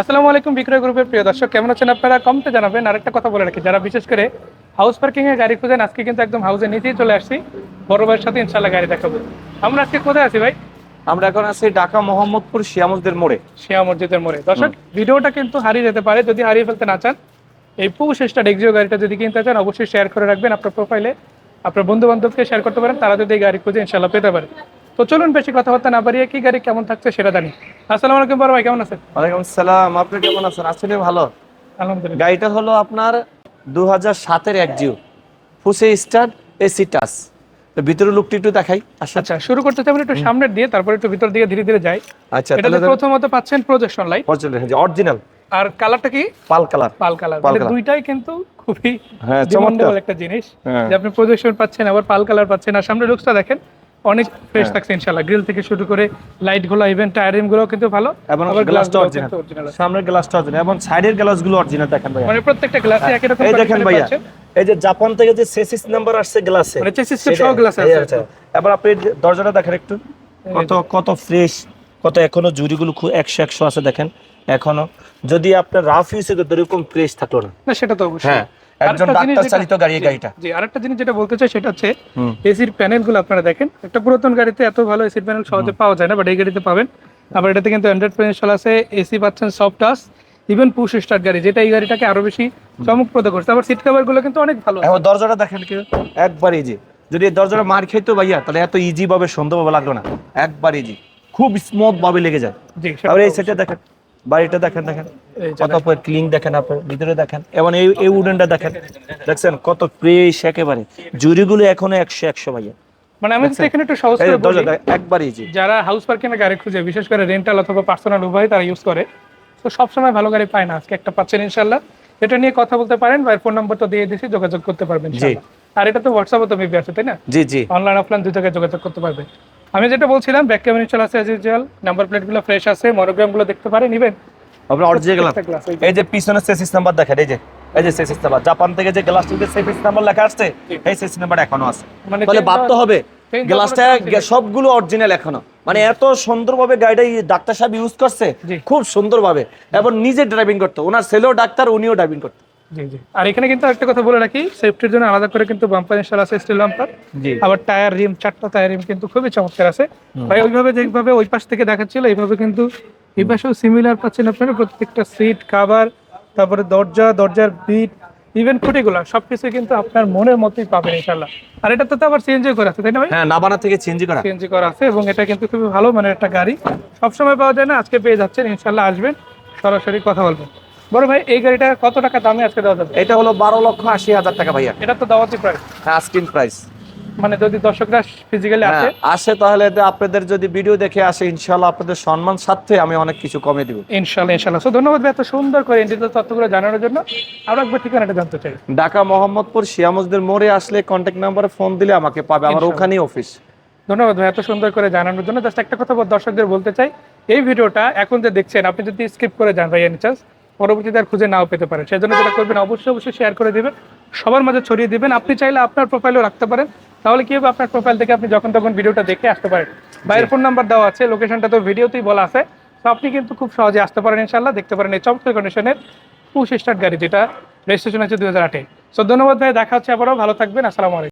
আসসালামু আলাইকুম বিক্রয় গ্রুপের প্রিয় দর্শক কেমন আছেন আপনারা? কমতে জানাবেন আরেকটা কথা বলে রাখি। যারা বিশেষ করে হাউস পার্কিং এ গাড়ি খুঁজেন আজকে কিন্তু একদম হাউসের নিচেই চলে আসছি। বড় ভাইয়ের সাথে ইনশাল্লাহ গাড়ি দেখাবো। আমরা আজকে কোথায় আছি ভাই? আমরা এখন আছি ঢাকা মোহাম্মদপুর শিয়ামুজদের মোড়ে। শিয়া মসজিদের মোড়ে। দর্শক ভিডিওটা কিন্তু হারিয়ে যেতে পারে। যদি হারিয়ে ফেলতে না চান এই পুশেষটা ডেক্সিও গাড়িটা যদি কিনতে চান অবশ্যই শেয়ার করে রাখবেন। আপনার প্রোফাইলে আপনার বন্ধু বান্ধবকে শেয়ার করতে পারেন। তারা যদি এই গাড়ি খুঁজে ইনশাল্লাহ পেতে পারে। তো চলুন বেশি কথাবার্তা না বাড়িয়ে কি গাড়ি কেমন থাকছে সেটা জানি। আসসালামু আলাইকুম বড় ভাই কেমন আছেন? ওয়ালাইকুম সালাম আপনি কেমন আছেন? আসলে ভালো। আলহামদুলিল্লাহ। গাড়িটা হলো আপনার দু হাজার সাতের এক জিও ফুসে স্টার্ট এসি টাচ। তো ভিতরে লুকটি একটু দেখাই আচ্ছা শুরু করতে চাই একটু সামনের দিয়ে তারপর একটু ভিতর দিকে ধীরে ধীরে যাই। আচ্ছা এটাতে প্রথমত পাচ্ছেন প্রজেকশন লাইট অরিজিনাল আর কালারটা কি? পাল কালার। পাল কালার। মানে দুইটাই কিন্তু খুবই হ্যাঁ চমৎকার। একটা জিনিস। হ্যাঁ। যে আপনি প্রজেকশন পাচ্ছেন আবার পাল কালার পাচ্ছেন। আর সামনে লুকসটা দেখেন অনেক ফ্রেশ হ্যাঁ। থাকছে ইনশাআল্লাহ। গ্রিল থেকে শুরু করে লাইটগুলো ইভেন টায়ারিংগুলো কিন্তু ভালো। এবং গ্লাসটা অরিজিনাল সামনের গ্লাসটা অরিজিনাল এবং সাইডের গ্লাসগুলো অরিজিনাল দেখেন ভাইয়া। মানে প্রত্যেকটা গ্লাসে একই রকম এই দেখেন ভাইয়া। এই যে জাপান থেকে যে সেসিস নাম্বার আসছে গ্লাসে মানে টা সহ glass আছে। এবার আপনি দরজাটা দেখেন একটু। কত কত ফ্রেশ কত এখনও জুড়িগুলো খুব একশো একশো আছে দেখেন। এখনও। যদি আপনার রাফ ইউজ করতে এরকম ফ্রেশ থাকল না। না সেটা তো অবশ্যই। হ্যাঁ। একজন ডাক্তার যেটা- চালিত গাড়ি এই গাড়িটা। জি আরেকটা জিনিস যেটা বলতে চাই সেটা হচ্ছে এসির প্যানেলগুলো আপনারা দেখেন। একটা পুরাতন গাড়িতে এত ভালো এসির প্যানেল সহজে পাওয়া যায় না বাট এই গাড়িতে পাবেন। আবার এটাতে কিন্তু অ্যান্ড্রয়েড প্যানেল আছে এসি পাচ্ছেন soft touch even push start গাড়ি যেটা এই গাড়িটাকে আরও বেশি চমকপ্রদ করছে। আবার সিট কভারগুলো কিন্তু অনেক ভালো এখন দরজাটা দেখেন কি একবার ইজি যদি দরজাটা মার খাইতো ভাইয়া তাহলে এত ইজি ভাবে সুন্দরভাবে লাগল না। একবার ইজি খুব স্মুথ ভাবে লেগে যায়। জি এই সেটটা দেখেন। বাড়িটা দেখেন দেখেন। কত ক্লিন দেখেন আপনি ভিতরে দেখেন। এবং এই এই উডেনটা দেখেন। দেখছেন? কত ফ্রেশ একেবারে। জুরিগুলো এখনও একশো একশো ভাইয়া। মানে আমি এখানে একটু সহজ করে বলি দরজা দেখ- যারা হাউস পার্কিং এর গাড়ি খুঁজে বিশেষ করে রেন্টাল অথবা পার্সোনাল উভয় তারা ইউজ করে তো সবসময় ভালো গাড়ি পায় না আজকে একটা পাচ্ছেন ইনশাল্লাহ এটা নিয়ে কথা বলতে পারেন বা ফোন নাম্বার তো দিয়ে দিয়েছি যোগাযোগ করতে পারবেন। আর এটা তো হোয়াটসঅ্যাপে তো মেবি আছে তাই না? জি জি। অনলাইন অফলাইন দুই জায়গায় যোগাযোগ করতে পারবে। আমি যেটা বলছিলাম ব্যাক ক্যামেরা চলে আছে ইউজুয়াল নাম্বার প্লেটগুলো ফ্রেশ আছে মনোগ্রামগুলো দেখতে পারেন ইভেন আপনার অরিজিনাল এই যে। পিছনে সেসিস নাম্বার দেখেন এই যে এই যে সেসিস নাম্বার জাপান থেকে যে গ্লাসটিতে সেসিস নাম্বার লেখা আসছে এই সেসিস নাম্বার এখনও আছে। মানে তাহলে change ভাবতে হবে গ্লাসটা সবগুলো অরিজিনাল এখনও। মানে এত সুন্দরভাবে গাড়িটা ডাক্তার সাহেব ইউজ করছে। খুব সুন্দরভাবে। এবং নিজে ড্রাইভিং করতো। ওনার ছেলেও ডাক্তার উনিও ড্রাইভিং করতো। জি জি। আর এখানে কিন্তু একটা কথা বলে রাখি সেফটির জন্য আলাদা করে কিন্তু বাম্পার ইনস্টল আছে স্টিল বাম্পার আবার টায়ার রিম চারটা টায়ার রিম কিন্তু খুবই চমৎকার আছে। ভাই ওইভাবে যেভাবে ওই পাশ থেকে দেখাচ্ছিল এইভাবে কিন্তু এই পাশেও সিমিলার পাচ্ছেন আপনারা প্রত্যেকটা সিট কাভার তারপরে দরজা দরজার বিট ইভেন খুঁটিগুলো সবকিছু কিন্তু আপনার মনের মতোই পাবেন ইনশাল্লাহ আর এটা তো আবার সিএনজি করা আছে তাই না ভাই? হ্যাঁ নাবানা থেকে চেঞ্জ করা। সিএনজি করা আছে এবং এটা কিন্তু খুবই ভালো মানে একটা গাড়ি। সবসময় পাওয়া যায় না আজকে পেয়ে যাচ্ছেন ইনশাল্লাহ আসবেন সরাসরি কথা বলবেন। বড় ভাই এই গাড়িটা কত টাকা দামে আজকে দেওয়া যাবে? এটা হলো বারো লক্ষ আশি হাজার টাকা ভাইয়া। এটা তো দাওয়াতি প্রাইস হ্যাঁ প্রাইস মানে যদি দর্শকরা ফিজিক্যালি আসে? আসে তাহলে আপনাদের যদি ভিডিও দেখে আসে ইনশাল্লাহ আপনাদের সম্মান সাথে আমি অনেক কিছু কমে দিব। ইনশাল্লাহ সো ধন্যবাদ এত সুন্দর করে ইন্ডিভিজুয়াল তথ্যগুলো জানানোর জন্য। আমরা একবার ঠিকানাটা জানতে চাই। ঢাকা মোহাম্মদপুর শিয়ামুজদের মোড়ে আসলে কন্ট্যাক্ট নাম্বারে ফোন দিলে আমাকে পাবে আমার। ওখানেই অফিস ধন্যবাদ ভাই এত সুন্দর করে জানানোর জন্য। জাস্ট একটা কথা দর্শকদের বলতে চাই এই ভিডিওটা এখন যে দেখছেন আপনি যদি স্কিপ করে যান ভাই এনি চান্স পরবর্তীতে আর খুঁজে নাও পেতে পারেন। সেজন্য যেটা করবেন, অবশ্যই অবশ্যই শেয়ার করে দিবেন, সবার মাঝে ছড়িয়ে দিবেন। আপনি চাইলে আপনার প্রোফাইলও রাখতে পারেন। তাহলে কি হবে, আপনার প্রোফাইল থেকে আপনি যখন তখন ভিডিওটা দেখে আসতে পারেন। বাইরের ফোন নাম্বার দেওয়া আছে লোকেশনটা তো ভিডিওতেই বলা আছে। তো আপনি কিন্তু খুব সহজে আসতে পারেন ইনশাল্লাহ দেখতে পারেন এই চমৎকার কন্ডিশনের পুশ স্টার্ট গাড়ি যেটা রেজিস্ট্রেশন আছে দুই হাজার আটে। সো ধন্যবাদ ভাই, দেখা হচ্ছে আবারও। ভালো থাকবেন, আসসালামু আলাইকুম।